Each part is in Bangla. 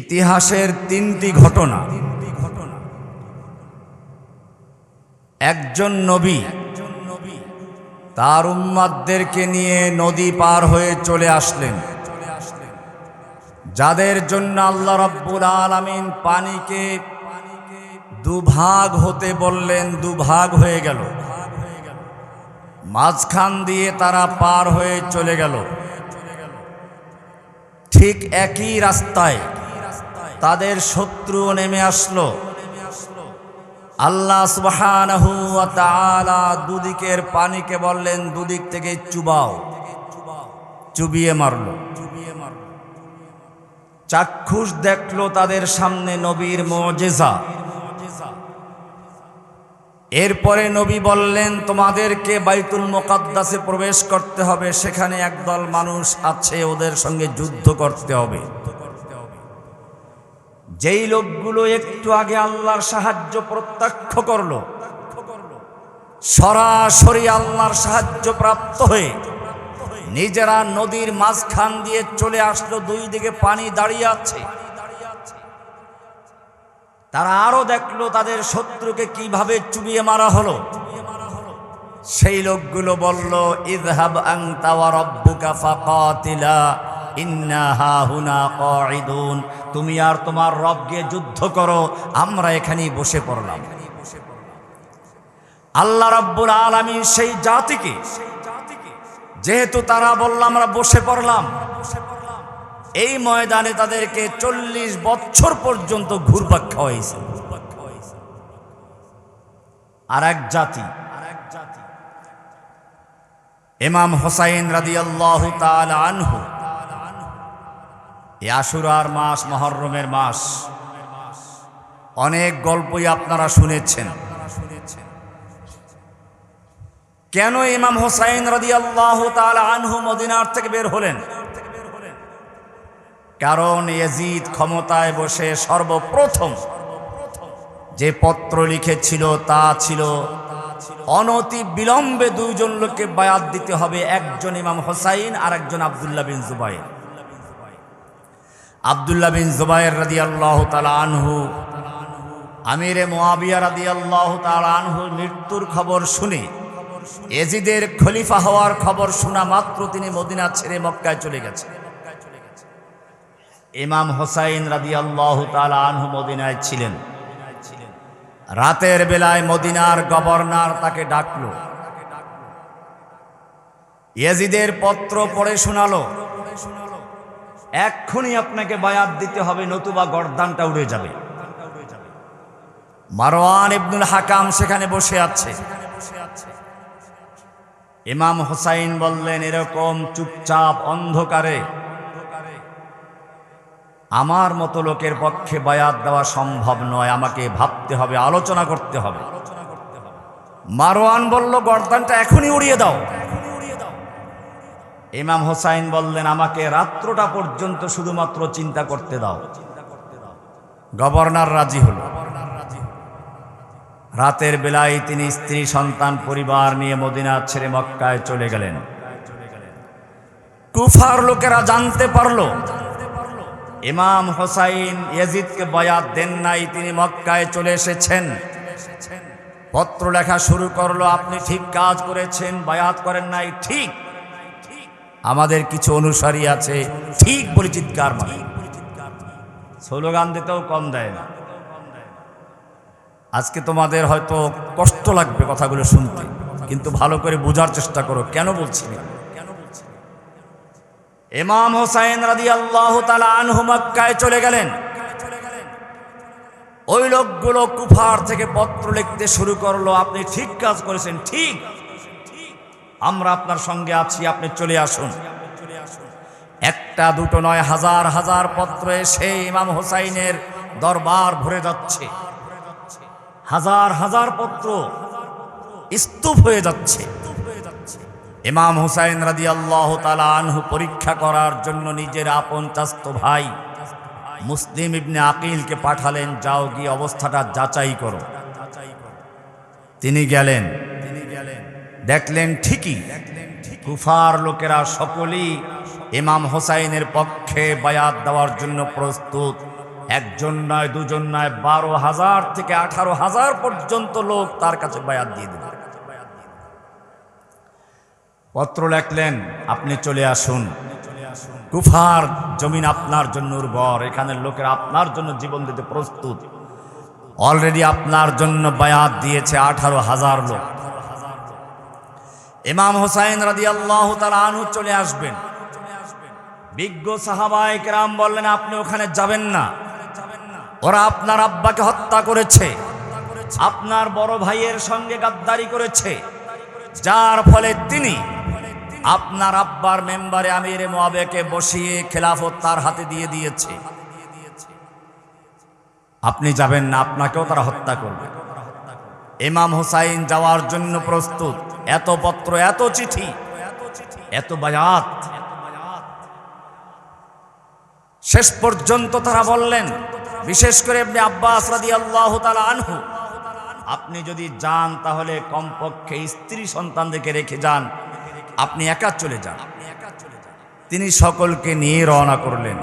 ইতিহাসের তিনটি ঘটনা। একজন নবী তার উম্মাদদেরকে নিয়ে নদী পার হয়ে চলে আসলেন। যাদের জন্য আল্লাহ রব্বুল আলমিন পানিকে দুভাগ হতে বললেন, দুভাগ হয়ে গেল। মাঝখান দিয়ে তারা পার হয়ে চলে গেল। ঠিক একই রাস্তায় তাদের শত্রু নেমে আসলো। আল্লাহ সুবহানাহু ওয়া তাআলা দুদিকের পানিকে বললেন, দুদিক থেকে চুবাও। চুবিয়ে মারল। চাক্ষুষ দেখল তাদের সামনে নবীর মজেজা। এরপরে নবী বললেন, তোমাদেরকে বাইতুল মোকাদ্দাসে প্রবেশ করতে হবে, সেখানে একদল মানুষ আছে, ওদের সঙ্গে যুদ্ধ করতে হবে। যেই লোকগুলো একটু আগে আল্লাহর সাহায্য প্রত্যক্ষ করল, সরাসরি আল্লাহর সাহায্য প্রাপ্ত হয়ে নিজেরা নদীর মাঝখান দিয়ে চলে আসলো, দুই দিকে পানি দাঁড়িয়ে আছে। তারা আরও দেখল তাদের শত্রুকে কীভাবে চুবিয়ে মারা হলো। সেই লোকগুলো বলল ইদহাব আংতা ওয়া রব্বুকা ফাকাতিলা। তুমি আর তোমার রব গিয়ে যুদ্ধ করো, আমরা এখানেই বসে পড়লাম। আল্লাহ রাব্বুল আলামিন সেই জাতিকে, যেহেতু তারা বলল আমরা বসে পড়লাম, এই ময়দানে তাদেরকে চল্লিশ বছর পর্যন্ত ঘুরপাক খাওয়াইছে। আর এক জাতি, ইমাম হোসাইন রাদিয়াল্লাহু তাআলা আনহু এই আশুরার মাস, মহরমের মাস। অনেক গল্পই আপনারা শুনেছেন। কেন ইমাম হোসাইন রাদিয়াল্লাহু তাআলা আনহু মদিনার থেকে বের হলেন? কারণ এজিদ ক্ষমতায় বসে সর্বপ্রথম যে পত্র লিখেছিল তা ছিল, অনতি বিলম্বে দুইজন লোককে বায়াত দিতে হবে, একজন ইমাম হোসাইন আর একজন আবদুল্লাহ বিন জুবাইর। আবদুল্লাহ বিন জুবাইর রাদি আল্লাহ আনহু, আমিরে মোয়াবিয়া রাদি আল্লাহ আনহুর মৃত্যুর খবর শুনে এজিদের খলিফা হওয়ার খবর শোনা মাত্র তিনি মদিনা ছেড়ে মক্কায় চলে গেছে। ইমাম হোসাইন রাদি আল্লাহ আনহু মদিনায় ছিলেন। রাতের বেলায় মদিনার গভর্নর তাকে ডাকল। ইয়াজিদের পত্র পড়ে শোনালো। এক্ষুনি আপনাকে বায়াত দিতে হবে, নতুবা গর্দানটা উড়ে যাবে। মারোয়ান ইবনুল হাকাম সেখানে বসে আছে। ইমাম হোসাইন বললেন, এরকম চুপচাপ অন্ধকারে আমার মতো লোকের পক্ষে বায়াত দেওয়া সম্ভব নয়। আমাকে ভাবতে হবে, আলোচনা করতে হবে। মারোয়ান বলল, গর্দানটা এখনই উড়িয়ে দাও। ইমাম হোসাইন বললেন, আমাকে রাত্রটা পর্যন্ত শুধুমাত্র চিন্তা করতে দাও। গভর্নর রাজি হল। রাতের বেলায় তিনি স্ত্রী, সন্তান, পরিবার নিয়ে মদিনা ছেড়ে মক্কায় চলে গেলেন। কুফার লোকেরা জানতে পারল, ইমাম হোসাইন ইয়াজিদকে বয়াত দেন নাই, তিনি মক্কায় চলে এসেছেন। পত্র লেখা শুরু করল, আপনি ঠিক কাজ করেছেন, বায়াত করেন নাই, ঠিক। আমাদের কিছু অনুসারী আছে ঠিক বলে চিৎকার মারে। স্লোগান দিতেও কম দেয় না। আজকে তোমাদের হয়তো কষ্ট লাগবে কথাগুলো শুনতে কিন্তু ভালো করে বোঝার চেষ্টা করো কেন বলছি এমাম হোসাইন রাদি আল্লাহ তালা আনহু মক্কায় চলে গেলেন। ওই লোকগুলো কুফার থেকে পত্র লিখতে শুরু করল আপনি ঠিক কাজ করেছেন ঠিক। আমরা আপনার সঙ্গে আছি, আপনি চলে আসুন। একটা, দুটো নয়, হাজার হাজার পত্র এসে ইমাম হোসাইনের দরবার ভরে যাচ্ছে। হাজার হাজার পত্র স্তূপ হয়ে যাচ্ছে। ইমাম হুসাইন রাদি আল্লাহ আনহু পরীক্ষা করার জন্য নিজের আপন চাস্ত ভাই মুসলিম ইবনে আকিলকে পাঠালেন, যাও গিয়ে অবস্থাটা যাচাই করো। তিনি গেলেন। দেখলেন ঠিকই। কুফার লোকেরা সকলেই ইমাম হোসাইনের পক্ষে বায়াত দেওয়ার জন্য প্রস্তুত। একজন নয়, দুজন নয়, বারো হাজার থেকে আঠারো হাজার পর্যন্ত লোক তার কাছে বায়াত দিয়ে দিল। পত্র লেখলেন, আপনি চলে আসুন। কুফার জমিন আপনার জন্য উর্বর। এখানের লোকেরা আপনার জন্য জীবন দিতে প্রস্তুত। অলরেডি আপনার জন্য বায়াত দিয়েছে আঠারো হাজার লোক। ইমাম হোসাইন রাদি আল্লাহ তার আনু চলে আসবেন। বিজ্ঞ সাহাবাই কেরাম বললেন, আপনি ওখানে যাবেন না। ওরা আপনার আব্বাকে হত্যা করেছে। আপনার বড় ভাইয়ের সঙ্গে গাদ্দারি করেছে। যার ফলে তিনি আপনার আব্বার মেম্বারে আমির মোয়াবেকে বসিয়ে খেলাফত তার হাতে দিয়ে দিয়েছে। আপনি যাবেন না, আপনাকেও তারা হত্যা করবে। ইমাম হুসাইন যাওয়ার জন্য প্রস্তুত। এত পত্র, এত চিঠি, এত বায়াত। শেষ পর্যন্ত তারা বললেন, বিশেষ করে এমনি আব্বাস রাদি আল্লাহ আনহু, আপনি যদি যান তাহলে কমপক্ষে স্ত্রী সন্তানদেরকে রেখে যান। আপনি একা চলে যান। তিনি সকলকে নিয়ে রওনা করলেন।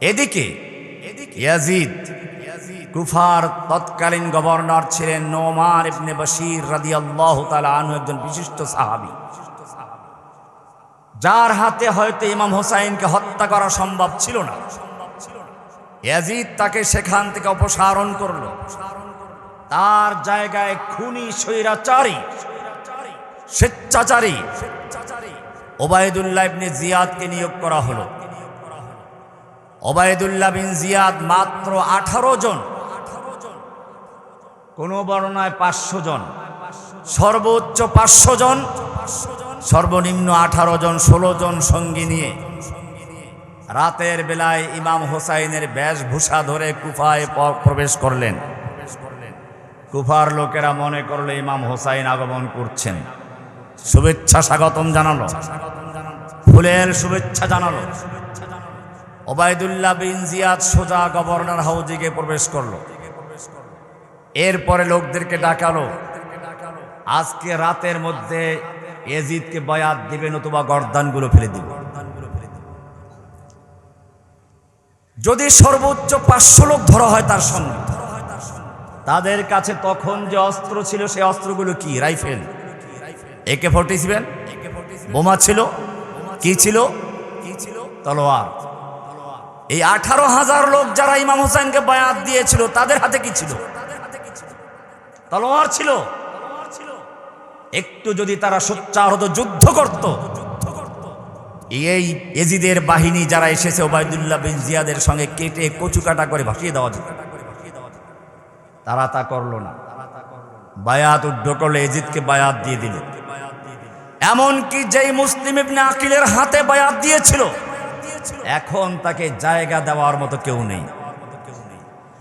এদিকে ইয়াজিদ কুফার তৎকালীন গভর্নর ছিলেন নোমান ইবনে বশির রাদিয়াল্লাহু তাআলা আনহু, একজন বিশিষ্ট সাহাবী। যার হাতে হয়তো ইমাম হোসাইনকে হত্যা করা সম্ভব ছিল না। ইয়াজিদ তাকে সেখান থেকে অপসারণ করল। তার জায়গায় খুনি, স্বৈরাচারী, স্বেচ্ছাচারী ওবায়দুল্লাহ ইবনে জিয়াদকে নিয়োগ করা হলো। ওবায়দুল্লাহ বিন জিয়াদ মাত্র আঠারো জন কোন বর্ণায় পাঁচশো জন, সর্বোচ্চ পাঁচশো জন, সর্বনিম্ন আঠারো জন, ষোলো জন সঙ্গী নিয়ে রাতের বেলায় ইমাম হোসাইনের বেশভূষা ধরে কুফায় প্রবেশ করলেন। কুফার লোকেরা মনে করল ইমাম হোসাইন আগমন করছেন। শুভেচ্ছা স্বাগতম জানালো। ফুলের শুভেচ্ছা জানালো। ওবায়দুল্লাহ বিন জিয়াদ সোজা গভর্নর হাউজিকে প্রবেশ করল। এরপরে লোকদেরকে ডাকালো। আজকে রাতের মধ্যে এজিদকে বয়াত দিবে, নতুবা গর্দানগুলো ফেলে দিবে। যদি সর্বোচ্চ পাঁচশো লোক ধরা হয় তার সঙ্গে, তাদের কাছে তখন যে অস্ত্র ছিল সেই অস্ত্রগুলো কি? রাইফেল। একে ফোর্টি সেভেন বোমা ছিল কি ছিল? কি ছিল? তলোয়ার। এই আঠারো হাজার লোক যারা ইমাম হোসেনকে বায়াত দিয়েছিল, তাদের হাতে কি ছিল? তলোয়ার ছিল। একটু যদি তারা সোচ্চার হতো, যুদ্ধ করত। এই এজিদের বাহিনী যারা এসেছে, ওবায়দুল্লাহ বিন জিয়াদের সঙ্গে কেটে কচু কাটা করে ভাসিয়ে দেওয়া যেত। তারা তা করল না। বায়াত উদ্ধ করলে এজিদকে বায়াত দিয়ে দিল। এমনকি যেই মুসলিম ইবনে আকিলের হাতে বায়াত দিয়েছিল, এখন তাকে জায়গা দেওয়ার মতো কেউ নেই।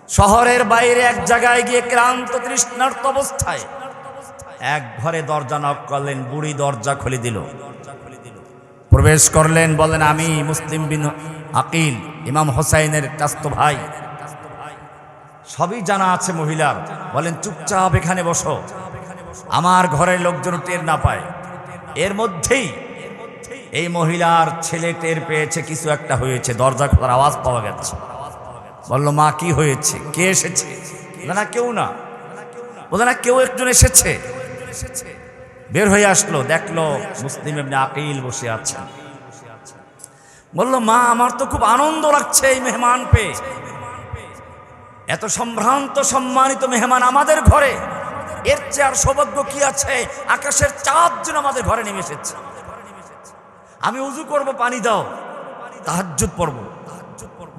শহরের বাইরে এক জায়গায় গিয়ে ক্লান্ত তৃষ্ণার্ত অবস্থায় এক ঘরে দরজা নক করলেন, বুড়ি দরজা খুলে দিল। প্রবেশ করলেন বলেন আমি মুসলিম বিন আকিল, ইমাম হোসাইনের চাস্ত ভাই। সবই জানা আছে মহিলার। বলেন, চুপচাপ এখানে বসো। আমার ঘরের লোকজন টের না পায়। এর মধ্যেই এই মহিলার ছেলে টের পেয়েছে, কিছু একটা হয়েছে, দরজা খোলার আওয়াজ পাওয়া গেছে। বলল, মা, কি হয়েছে? কে এসেছে? না, কেউ না। বলে না, কেউ একজন এসেছে। বের হয়ে আসলো, দেখল মুসলিম এমনি আকিল বসে আছেন। বলল, মা, আমার তো খুব আনন্দ লাগছে এই মেহমান পেয়ে এত সম্ভ্রান্ত, সম্মানিত মেহমান আমাদের ঘরে। এর চেয়ে আর সৌভাগ্য কি আছে? আকাশের চাঁদ যেন আমাদের ঘরে নেমে এসেছে। আমি উজু করব, পানি দাও। তাহাজ্জুদ পড়ব।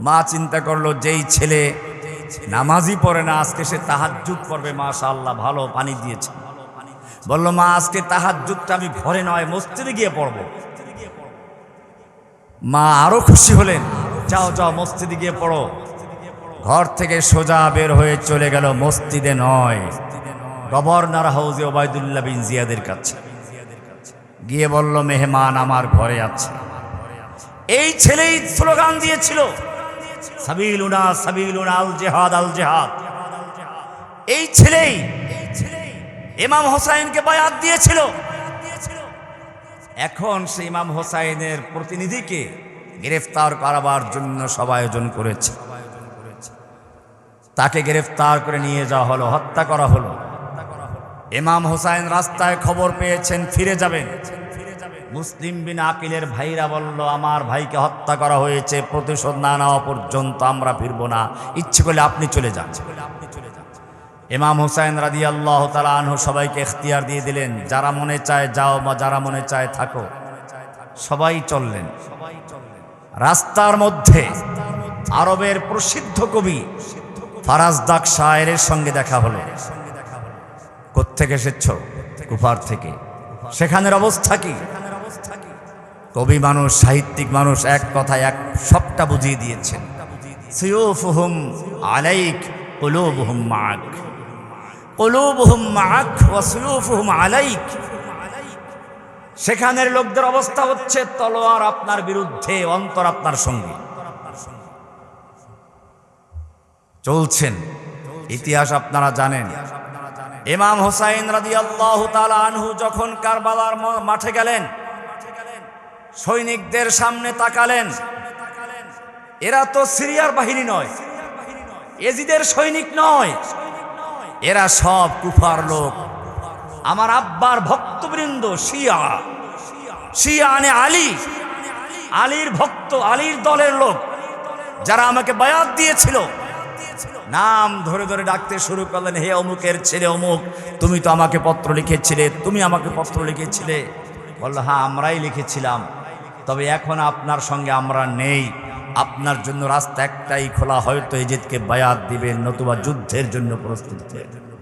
মা চিন্তা করল, যেই ছেলে নামাজি পড়ে না, আজকে সে তাহাজ্জুদ পড়বে মাশা আল্লাহ ভালো পানি দিয়েছে। বলল, মা, আজকে তাহাজ্জুদটা আমি ঘরে নয়, মসজিদে গিয়ে পড়ব। মা আরও খুশি হলেন, যাও যাও, মসজিদে গিয়ে পড়ো। ঘর থেকে সোজা বের হয়ে চলে গেল, মসজিদে নয়, গভর্নর হাউজে ওবায়দুল্লাহ বিন জিয়াদের কাছে। গিয়ে বলল, মেহমান আমার ঘরে আছে। এই ছেলেই স্লোগান দিয়েছিল সাবিলুনা সাবিলুনা আল জেহাদ, আল এই ছেলেই হোসাইনকে দিয়েছিল। এখন সে ইমাম হোসাইনের প্রতিনিধিকে গ্রেফতার করাবার জন্য সব আয়োজন করেছে। তাকে গ্রেফতার করে নিয়ে যাওয়া হলো, হত্যা করা হলো। ইমাম হোসাইন রাস্তায় খবর পেয়েছেন, ফিরে যাবেন। মুসলিম বিন আকিলের ভাইরা বলল, আমার ভাইকে হত্যা করা হয়েছে, প্রতিশোধ না নেওয়া পর্যন্ত আমরা ফিরবো না। ইচ্ছে করলে আপনি চলে যান। ইমাম হুসাইন রাদি আল্লাহ তালা আনহু সবাইকে এখতিয়ার দিয়ে দিলেন, যারা মনে চায় যাও বা যারা মনে চায় থাকো। সবাই চললেন। রাস্তার মধ্যে আরবের প্রসিদ্ধ কবি ফারাজদাক শায়ের সঙ্গে দেখা হলো। কোত্থেকে এসেছ? কুফার থেকে। সেখানের অবস্থা কি? কবি মানুষ, সাহিত্যিক মানুষ এক কথায় এক সবটা বুঝিয়ে দিয়েছেন। Alike alike. সেখানের লোকদের অবস্থা হচ্ছে তলোয়ার আপনার বিরুদ্ধে, অন্তর আপনার সঙ্গে। চলছেন। ইতিহাস আপনারা জানেন। ইমাম হোসাইন রাদি আল্লাহ আনহু যখন কারবালার মাঠে গেলেন সৈনিকদের সামনে তাকালেন। এরা তো সিরিয়ার বাহিনী নয়, এজিদের সৈনিক নয়, এরা সব কুফার লোক। আমার আব্বার ভক্তবৃন্দ শিয়া শিয়া আনে আলী। আলীর ভক্ত, আলীর দলের লোক, যারা আমাকে বায়াত দিয়েছিল। নাম ধরে ধরে ডাকতে শুরু করলেন, হে অমুকের ছেলে অমুক, তুমি তো আমাকে পত্র লিখেছিলে, তুমি আমাকে পত্র লিখেছিলে। বলল হ্যাঁ আমরাই লিখেছিলাম। তবে এখন আপনার সঙ্গে আমরা নেই। আপনার জন্য রাস্তা একটাই খোলা, হয়তো এজিদকে বায়াত দিবেন, নতুবা যুদ্ধের জন্য প্রস্তুত